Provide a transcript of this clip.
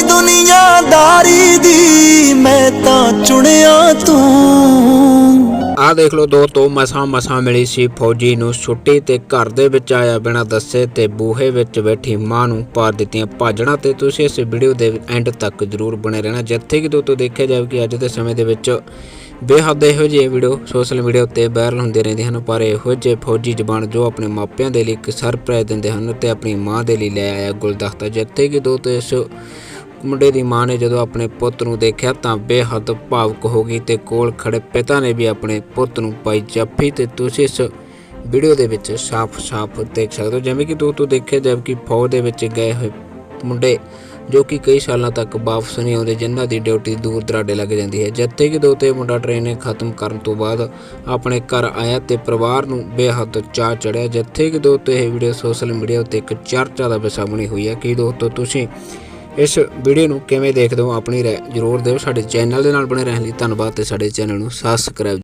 ਨਹੀਂ ਦੁਨੀਆਦਾਰੀ ਦੀ ਮੈਂ ਤਾਂ ਚੁਣਿਆ ਤੂੰ। ਆ ਦੇਖ ਲਓ ਦੋਸਤੋ ਮਸਾਂ ਮਸਾਂ ਮਿਲੀ ਸੀ ਫੌਜੀ ਨੂੰ। ਛੁੱਟੀ ਤੇ ਘਰ ਦੇ ਵਿੱਚ ਆਇਆ ਬਿਨਾਂ ਦੱਸੇ ਤੇ ਬੂਹੇ ਵਿੱਚ ਬੈਠੀ ਮਾਂ ਨੂੰ ਪਾਰ ਦਿੱਤੀਆਂ ਭਾਜਣਾ ਤੇ ਤੁਸੀਂ ਇਸ ਵੀਡੀਓ ਦੇ ਐਂਡ ਤੱਕ ਜਰੂਰ ਬਣੇ ਰਹਿਣਾ। ਜਿੱਥੇ ਕਿ ਦੋਸਤੋ ਦੇਖਿਆ ਜਾਵੇ ਕਿ ਅੱਜ ਦੇ ਸਮੇਂ ਦੇ ਵਿੱਚ ਬੇਹੱਦ ਇਹੋ ਜਿਹੇ ਵੀਡੀਓ ਸੋਸ਼ਲ ਮੀਡੀਆ ਉੱਤੇ ਵਾਇਰਲ ਹੁੰਦੇ ਰਹਿੰਦੇ ਹਨ, ਪਰ ਇਹੋ ਜਿਹੇ ਫੌਜੀ ਜਵਾਨ ਜੋ ਆਪਣੇ ਮਾਪਿਆਂ ਦੇ ਲਈ ਇੱਕ ਸਰਪ੍ਰਾਈਜ਼ ਦਿੰਦੇ ਹਨ ਤੇ ਆਪਣੀ ਮਾਂ ਦੇ ਲਈ ਲੈ ਆਇਆ ਗੁਲਦਸਤਾ। ਜਿੱਥੇ ਕਿ ਦੋਸਤੋ ਇਸ ਮੁੰਡੇ ਦੀ ਮਾਂ ਨੇ ਜਦੋਂ ਆਪਣੇ ਪੁੱਤ ਨੂੰ ਦੇਖਿਆ ਤਾਂ ਬੇਹੱਦ ਭਾਵੁਕ ਹੋ ਗਈ ਤੇ ਕੋਲ ਖੜੇ ਪਿਤਾ ਨੇ ਵੀ ਆਪਣੇ ਪੁੱਤ ਨੂੰ ਪਾਈ ਜੱਫੀ ਤੇ ਤੁਸੀਂ ਇਸ ਵੀਡੀਓ ਦੇ ਵਿੱਚ ਸਾਫ਼-ਸਾਫ਼ ਦੇਖ ਸਕਦੇ ਹੋ। ਜਿਵੇਂ ਕਿ ਦੋਸਤੋ ਦੇਖਿਆ ਜਾਵੇ ਕਿ ਫੌਜ ਦੇ ਵਿੱਚ ਗਏ ਹੋਏ ਮੁੰਡੇ ਜੋ ਕਿ ਕਈ ਸਾਲਾਂ ਤੱਕ ਵਾਪਸ ਨਹੀਂ ਆਉਂਦੇ, ਜਿਨ੍ਹਾਂ ਦੀ ਡਿਊਟੀ ਦੂਰ ਦਰਾਡੇ ਲੱਗ ਜਾਂਦੀ ਹੈ। ਜਿੱਥੇ ਕਿ ਦੋਤੇ ਇਹ ਮੁੰਡਾ ਟ੍ਰੇਨਿੰਗ ਖਤਮ ਕਰਨ ਤੋਂ ਬਾਅਦ ਆਪਣੇ ਘਰ ਆਇਆ ਤੇ ਪਰਿਵਾਰ ਨੂੰ ਬੇਹੱਦ ਚਾਅ ਚੜਿਆ। ਜਿੱਥੇ ਕਿ ਦੋਸਤੋ ਇਹ ਵੀਡੀਓ ਸੋਸ਼ਲ ਮੀਡੀਆ ਉੱਤੇ ਇੱਕ ਚਰਚਾ ਦਾ ਵਿਸ਼ਾ ਬਣੀ ਹੋਈ ਹੈ ਕਿ ਦੋਸਤੋ, ਤੁਸੀਂ ਇਸ ਵੀਡੀਓ ਨੂੰ ਕਿਵੇਂ ਦੇਖਦੇ ਹੋ ਆਪਣੀ ਰਾਏ ਜ਼ਰੂਰ ਦਿਓ। ਸਾਡੇ ਚੈਨਲ ਦੇ ਨਾਲ ਬਣੇ ਰਹਿਣ ਲਈ ਧੰਨਵਾਦ ਤੇ ਸਾਡੇ ਚੈਨਲ ਨੂੰ ਸਬਸਕ੍ਰਾਈਬ